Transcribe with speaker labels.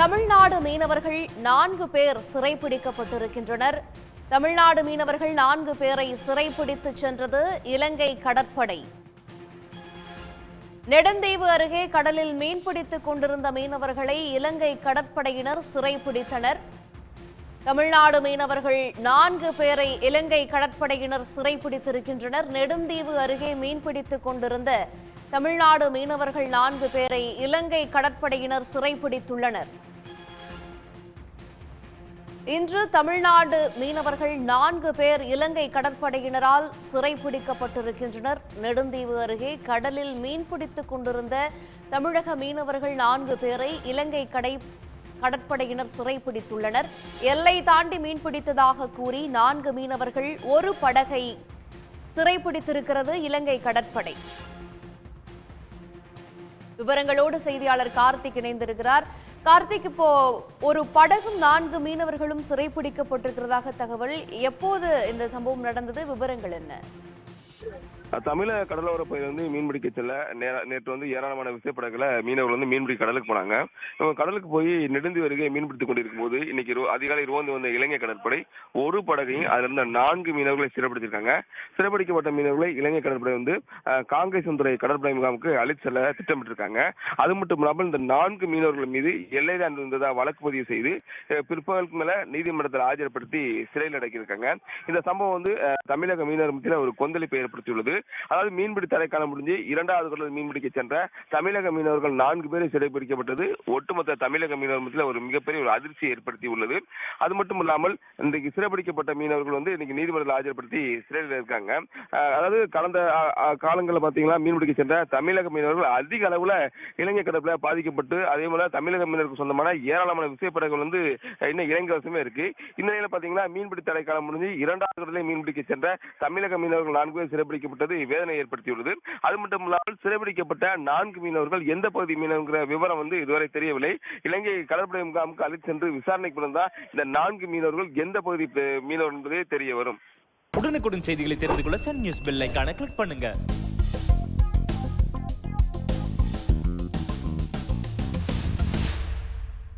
Speaker 1: தமிழ்நாடு மீனவர்கள் நான்கு பேர் சிறைப்பிடிக்கப்பட்டிருக்கின்றனர் தமிழ்நாடு மீனவர்கள் நான்கு பேரை சிறைப்பிடித்து சென்றது இலங்கை கடற்படை நெடுந்தீவு அருகே கடலில் மீன்பிடித்துக் கொண்டிருந்த மீனவர்களை இலங்கை கடற்படையினர் சிறைப்பிடித்தனர் தமிழ்நாடு மீனவர்கள் நான்கு பேரை இலங்கை கடற்படையினர் சிறைப்பிடித்திருக்கின்றனர் நெடுந்தீவு அருகே மீன்பிடித்துக் கொண்டிருந்த தமிழ்நாடு மீனவர்கள் நான்கு பேரை இலங்கை கடற்படையினர் சிறைப்பிடித்துள்ளனர் இன்று தமிழ்நாடு மீனவர்கள் நான்கு பேர் இலங்கை கடற்படையினரால் பிடிக்கப்பட்டிருக்கின்றனர் நெடுந்தீவு அருகே கடலில் மீன்பிடித்துக் கொண்டிருந்த தமிழக மீனவர்கள் நான்கு பேரை இலங்கை கடை கடற்படையினர் பிடித்துள்ளனர் எல்லை தாண்டி மீன்பிடித்ததாக கூறி நான்கு மீனவர்கள் ஒரு படகை சிறைப்பிடித்திருக்கிறது இலங்கை கடற்படை விவரங்களோடு செய்தியாளர் கார்த்திக் இணைந்திருக்கிறார் கார்த்திக் இப்போ ஒரு படகும் நான்கு மீனவர்களும் சிறைப்பிடிக்கப்பட்டிருக்கிறதாக தகவல் எப்போது இந்த சம்பவம் நடந்தது விவரங்கள் என்ன
Speaker 2: தமிழக கடலோர பகுதியில் வந்து மீன்பிடிக்க செல்ல நேற்று வந்து ஏராளமான விசைப்படகுல மீனவர்கள் வந்து மீன்பிடி கடலுக்கு போனாங்க கடலுக்கு போய் நெடுந்து வருகை மீன்பிடித்துக் கொண்டிருக்கும் போது இன்னைக்கு அதிகாலை ரோந்து வந்த இலங்கை கடற்படை ஒரு படகையும் அதுல இருந்த நான்கு மீனவர்களை சிறப்படுத்திருக்காங்க சிறப்படிக்கப்பட்ட மீனவர்களை இலங்கை கடற்படை வந்து காங்கிரஸ் துறை கடற்படை முகாமுக்கு அழைத்து செல்ல திட்டமிட்டிருக்காங்க அது மட்டும் இல்லாமல் இந்த நான்கு மீனவர்கள் மீது எல்லை தான் இருந்ததா வழக்கு பதிவு செய்து பிற்பகலுக்கு மேல நீதிமன்றத்தில் ஆஜர்படுத்தி சிறையில் அடைக்கியிருக்காங்க இந்த சம்பவம் வந்து தமிழக மீனவர் மத்தியில் ஒரு கொந்தளிப்பை ஏற்படுத்தியுள்ளது அதாவது மீன்பிடி தடை காலம் முடிஞ்சு இரண்டாவது கடலில் மீன்பிடிக்க சென்ற தமிழக மீனவர்கள் நான்கு பேரை சிறைபிடிக்கப்பட்டது ஒட்டுமொத்த தமிழக மீனவர்கள் ஒரு மிகப்பெரிய ஒரு அதிர்ச்சியை ஏற்படுத்தி உள்ளது அது மட்டும் இல்லாமல் இன்றைக்கு சிறைபிடிக்கப்பட்ட மீனவர்கள் வந்து இன்னைக்கு நீதிமன்றத்தில் ஆஜர்படுத்தி சிறையில் இருக்காங்க அதாவது கடந்த காலங்களில் பார்த்தீங்கன்னா மீன்பிடிக்க சென்ற தமிழக மீனவர்கள் அதிக அளவில் இலங்கை கடப்பில் பாதிக்கப்பட்டு அதே போல தமிழக மீனவருக்கு சொந்தமான ஏராளமான விசைப்படகுகள் வந்து இன்னும் இலங்கை வசமே இருக்கு இந்த நிலையில் பார்த்தீங்கன்னா மீன்பிடி தடைக்காலம் முடிஞ்சு இரண்டாவது கடலே மீன்பிடிக்க சென்ற தமிழக மீனவர்கள் நான்கு பேர் சிறைபிடிக்கப்பட்டது வேதனை ஏற்படுத்தியுள்ளது அது மட்டும் இல்லாமல் சிறைபிடிக்கப்பட்ட நான்கு மீனவர்கள் எந்த பகுதி மீனவர்கள் விவரம் வந்து இதுவரை தெரியவில்லை இலங்கை கடற்படை முகாமுக்கு அழைத்து சென்று விசாரணைக்கு வந்தால் இந்த நான்கு மீனவர்கள் எந்த பகுதி மீனவர் என்பதே தெரிய வரும் உடனுக்குடன் செய்திகளை தெரிந்து கொள்ள சன் நியூஸ் பெல் கிளிக் பண்ணுங்க